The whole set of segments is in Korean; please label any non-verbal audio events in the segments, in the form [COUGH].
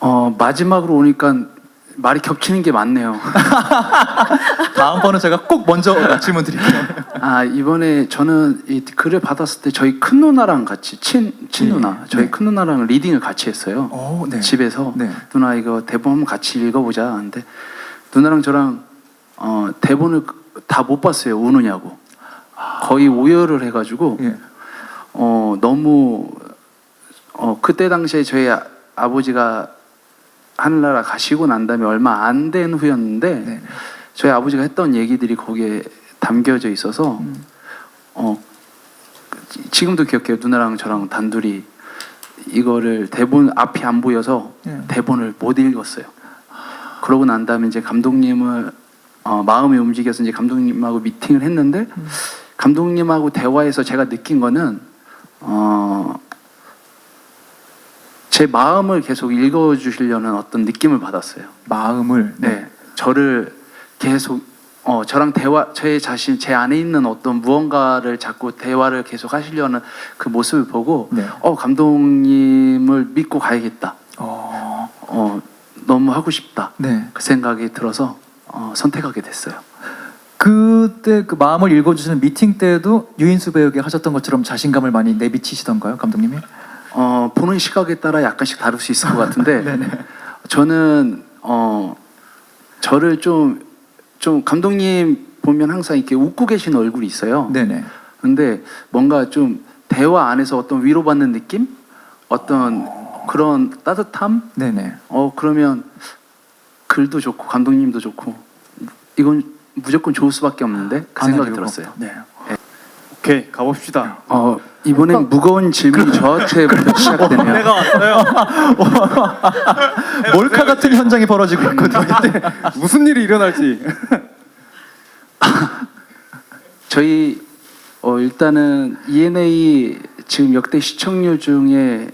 어, 마지막으로 오니까 말이 겹치는 게 많네요. [LAUGHS] 다음번은 제가 꼭 먼저 질문 드릴게요. 아 이번에 저는 이 글을 받았을 때 저희 큰 누나랑 같이 친, 친 네. 누나 저희 네. 큰 누나랑 리딩을 같이 했어요. 오, 네. 집에서 네. 누나 이거 대본 한번 같이 읽어보자 하는데 누나랑 저랑 어, 대본을 다 못 봤어요 우느냐고 거의 오열을 해가지고 예. 어, 너무 어, 그때 당시에 저희 아, 아버지가 하늘나라 가시고 난 다음에 얼마 안 된 후였는데 네. 저희 아버지가 했던 얘기들이 거기에 담겨져 있어서 음. 어, 지- 지금도 기억해요 누나랑 저랑 단둘이 이거를 대본 앞이 안 보여서 예. 대본을 못 읽었어요. 그러고 난 다음에 이제 감독님을 어, 마음이 움직여서 이제 감독님하고 미팅을 했는데 음. 감독님하고 대화에서 제가 느낀 거는 어, 제 마음을 계속 읽어주시려는 어떤 느낌을 받았어요. 마음을 네, 저를 계속 어, 저랑 대화, 제 자신, 제 안에 있는 어떤 무언가를 자꾸 대화를 계속 하시려는 그 모습을 보고 네. 어 감독님을 믿고 가야겠다. 어, 어 너무 하고 싶다. 네. 그 생각이 들어서 어, 선택하게 됐어요. 그때 그 마음을 읽어주시는 미팅 때도 유인수 배우에게 하셨던 것처럼 자신감을 많이 내비치시던가요, 감독님이? 어 보는 시각에 따라 약간씩 다를 수 있을 것 같은데. [LAUGHS] 저는 어 저를 좀 좀 감독님 보면 항상 이렇게 웃고 계신 얼굴이 있어요. 네네. 근데 뭔가 좀 대화 안에서 어떤 위로받는 느낌, 어떤 그런 따뜻함, 네네. 어 그러면 글도 좋고 감독님도 좋고 이건 무조건 좋을 수밖에 없는데 그 생각이 들었어요. 네. 오케이 가봅시다. 어 이번엔 무거운 질문이 저한테부터 시작되네요. [LAUGHS] 내가 왔어요. [LAUGHS] 몰카 같은 현장이 벌어지고 있거든요. [LAUGHS] 무슨 일이 일어날지. 저희 어 일단은 ENA 지금 역대 시청률 중에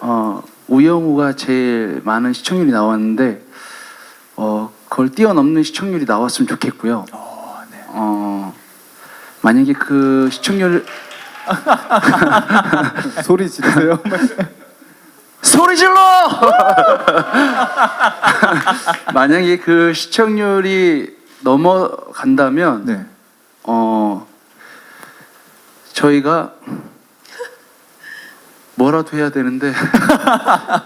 어 우영우가 제일 많은 시청률이 나왔는데 어 그걸 뛰어넘는 시청률이 나왔으면 좋겠고요. 어, 네. 어 만약에 그 시청률 [LAUGHS] 소리 지르세요. [LAUGHS] 소리 질러! [LAUGHS] 만약에 그 시청률이 넘어간다면 네. 어 저희가 뭐라도 해야 되는데 어